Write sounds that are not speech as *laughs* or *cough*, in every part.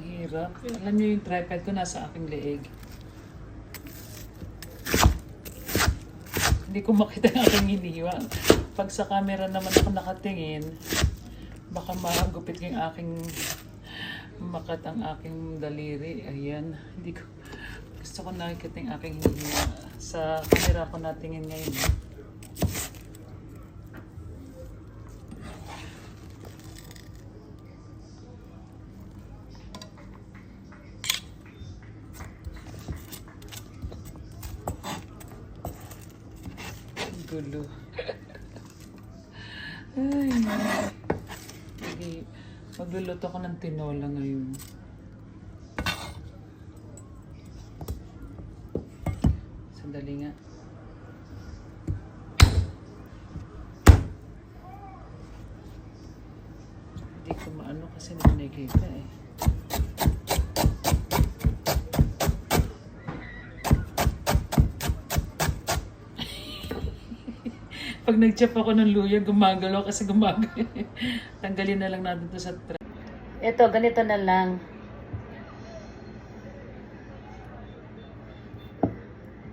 hirap. Alam niyo yung tripod ko nasa aking leeg. Hindi ko makita yung aking iniwa. Pag sa camera naman ako nakatingin, baka magupit yung aking makat ang aking daliri. Ayan. Hindi ko gusto ko nakikita yung aking hinihiwa. Sa camera ko natingin ngayon. Gulo. Ay. Magluluto ako ng tinola ngayon. Pag nag-chop ako ng luya, gumagalaw kasi gumagalaw. *laughs* Tanggalin na lang natin to sa tray. Ito, ganito na lang.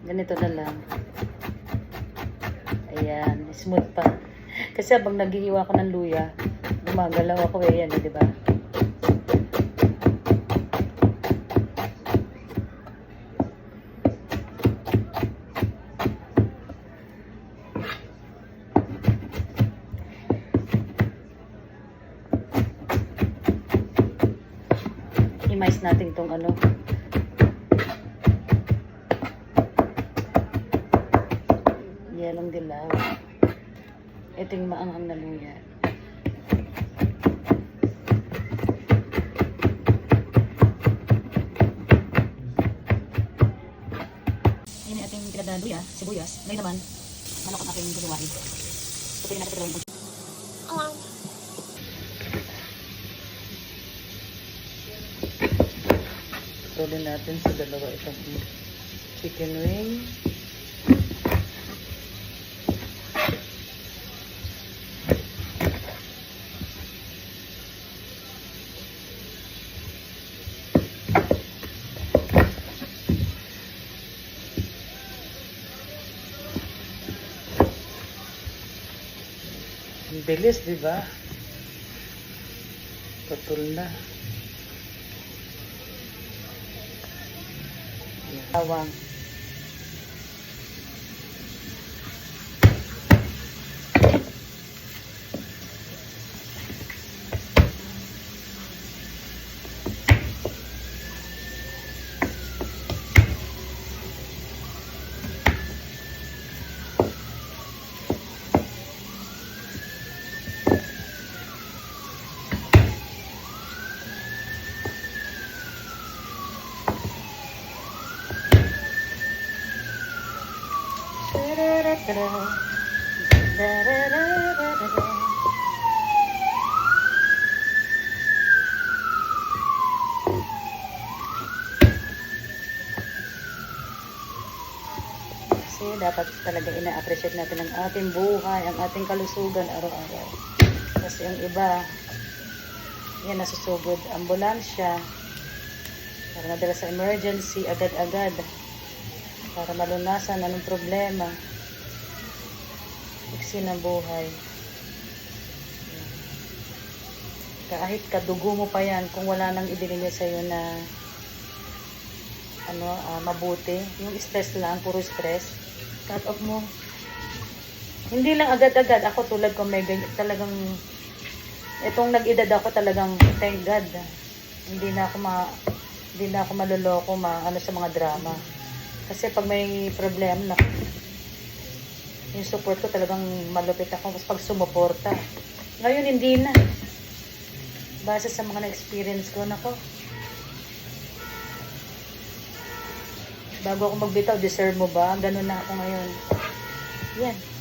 Ganito na lang. Ayan, smooth pa. Kasi habang naghihiwa ko ng luya, gumagalaw ako eh, yan, eh, di ba? I-mice natin tong ano. Yelong dilaw. Ito yung maanghang na luya. Ayan yung ating pinagdaan luya, sibuyas. Ngayon naman, manok ang aking guluwain. Ito pwede natin. Tuloy natin sa dalawa itong chicken wing. Ang bilis, di ba? Putol na. 了吧。Kasi dapat talaga ina-appreciate natin ang ating buhay, ang ating kalusugan araw-araw. Kasi yung iba, yan nasusugod ambulansya para madala sa emergency agad-agad para malunasan anong problema iksi ng buhay. Kahit kadugo mo pa yan kung wala nang ibinigay sa'yo na ano, ah, mabuti yung stress lang, puro stress cut off mo. Hindi lang agad-agad ako tulad ko may ganyan, talagang itong nag-edad ako talagang thank God hindi na ako ma hindi na ako maloloko ma ano sa mga drama. Kasi pag may problema na yung support ko talagang malupit ako. Mas pag sumuporta. Ngayon hindi na. Base sa mga na-experience ko nako. Bago ako magbitaw deserve mo ba? Ganun na ako ngayon. Yan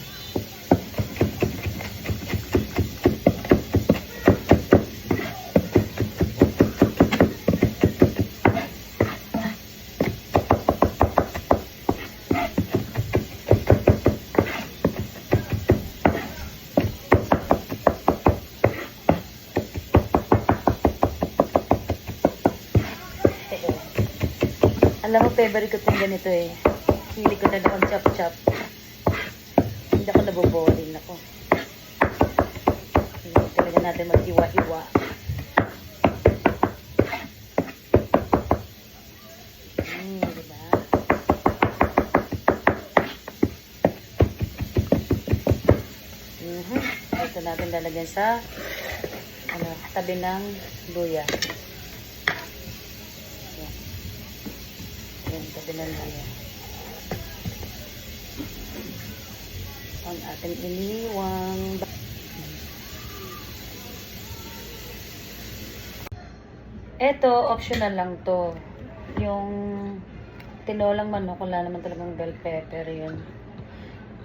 Alam mo, favorite ko itong ganito eh. Hili ko talaga ang chop-chop. Hindi ako naboboring ako. Hindi talaga natin mag-iwa-iwa. Hmm, di ba? Mhm. Ito natin lalagyan sa ano, tabi ng luya. Tabi ng luya. Ang ating iniwang Ito, optional lang to. Yung tinolang manok, wala naman talagang bell pepper yun.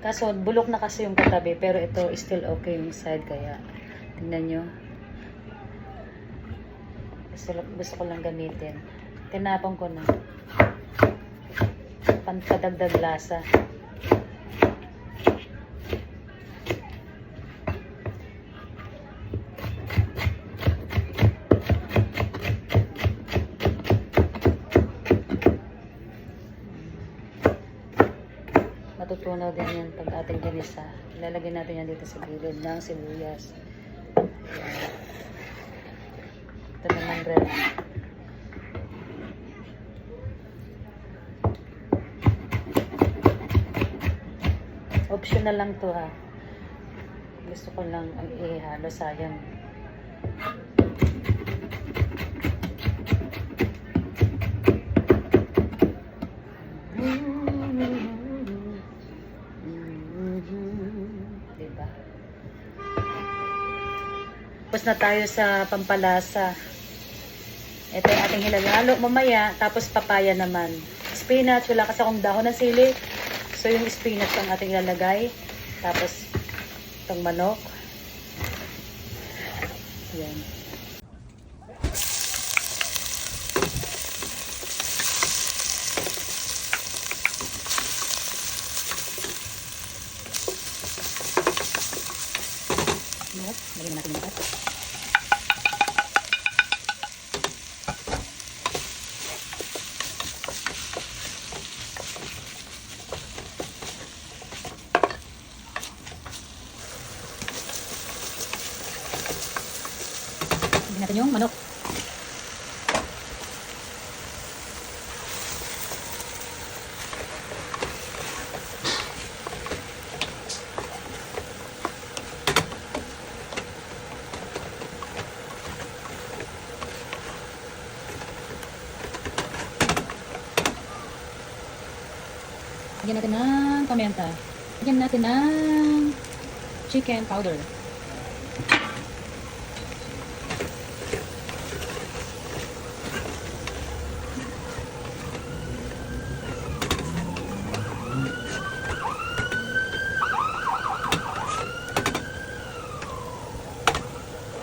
Kaso, bulok na kasi yung katabi, pero ito still okay yung side, kaya tingnan nyo. Gusto, gusto ko lang gamitin. Tinapon ko na. Panpadagdag lasa. Matutunaw din yan pag ating ginisa. Ilalagay natin yan dito sa gilid ng sibuyas. Ito naman red. Optional lang to ha. Gusto ko lang ang ihalo sayang. *laughs* Diba? Tapos na tayo sa pampalasa. Ito yung ating hilalo mamaya, tapos papaya naman. Spinach, wala kasi akong dahon ng sili. So yung spinach ang ating ilalagay. Tapos itong manok. Yan. Yes, lagyan natin yung lahat. Lagyan natin yung manok. Lagyan natin ng pamenta. Lagyan natin ng chicken powder.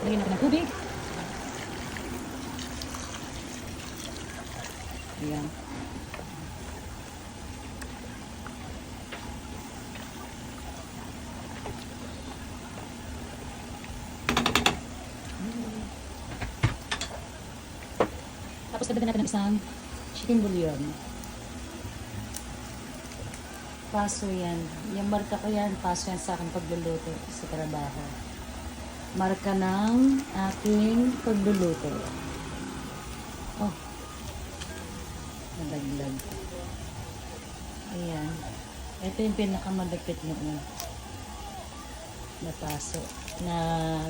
Lagyan natin ng tubig. Ayan. Tapos natin ng isang chicken bouillon. Paso yan. Yung marka ko yan, paso yan sa akin pagluluto sa trabaho. Marka ng aking pagluluto. Oh. Nalaglag. Ayan. Ito yung pinakamalapit noon. Na paso. Na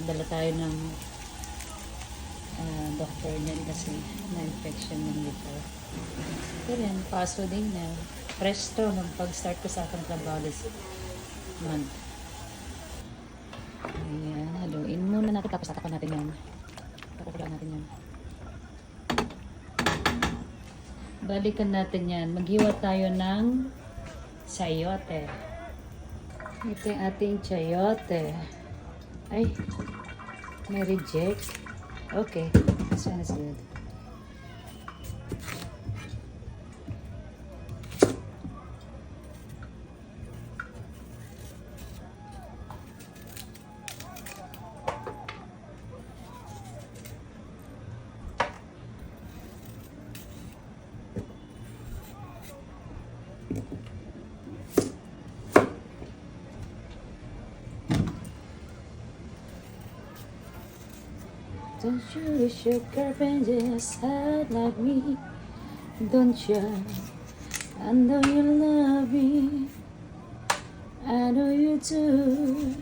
dala tayo ng ah, doctor niyan kasi na-infection yung liver. Pero yan, paso din na. Presto nung pag-start ko sa aking trabaho this month. Ayan, haluin muna natin tapos tatakpan natin yan. Tatakpan natin yan. Balikan natin yan. Maghiwa tayo ng sayote. Ito yung ating chayote. Ay, may reject. Okay, this one is good. Don't you wish your girlfriend just had like me? Don't you? I know you love me. I know you do.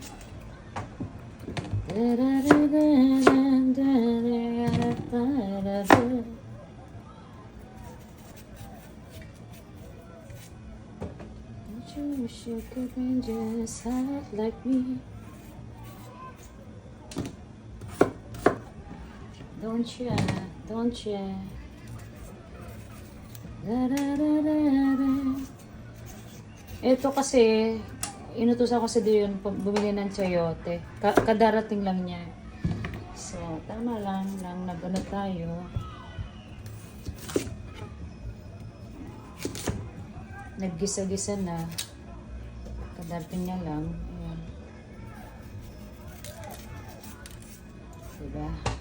Da-da-da-da-da-da-da-da-da-da. Don't you wish your girlfriend just had like me? Don't you? Don't you? Da-da-da-da-da. Ito kasi, inutusan ko si Dion bumili ng chayote. Ka- kadarating lang niya. So, tama lang, lang nagano tayo. Naggisa-gisa na. Kadarating niya lang. Ayan. Diba?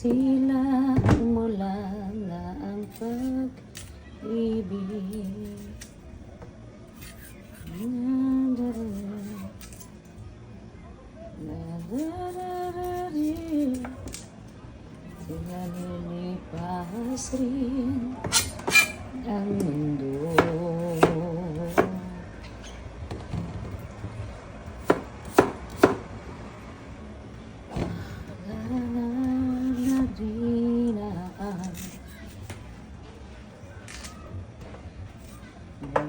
Tila umula na ang pag-ibig. Pinalilipas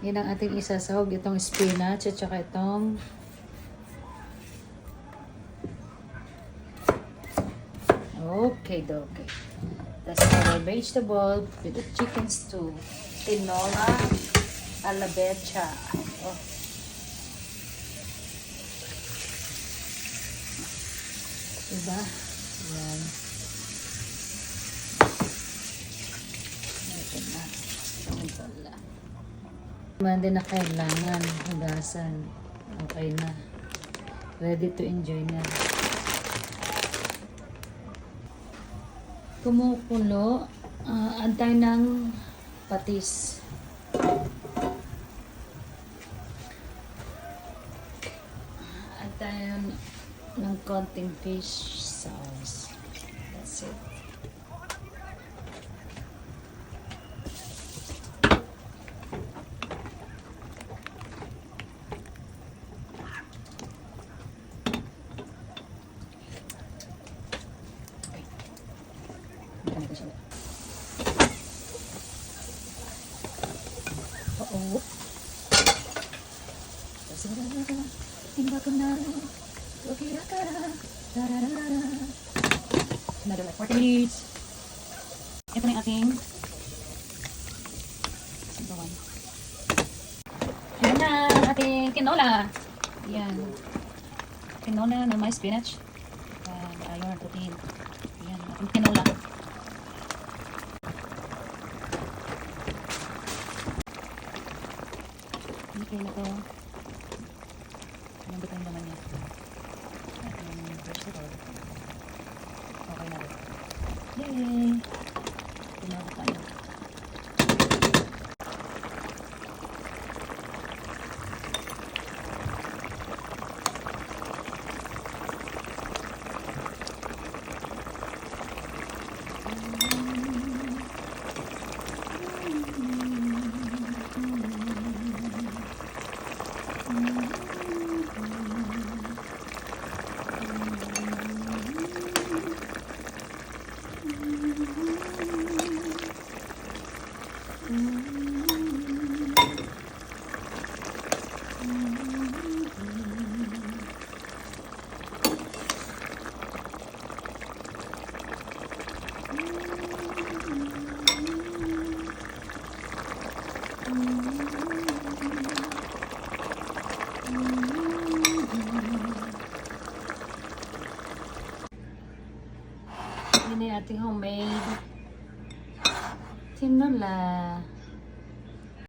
Yan ang ating isasahog. Itong spinach at saka itong Okay, okay. That's our vegetable with the chicken stew. Tinola ala becha. Oh. Diba? Yan. Ito na. Ito na. Naman na kailangan hugasan. Okay na. Ready to enjoy na. Kumukulo. ah antay ng patis. Antay ng konting fish sauce. That's it. aking quinola. Ayan. Quinola na may spinach. And iron protein. Ayan, aking quinola. Okay na to.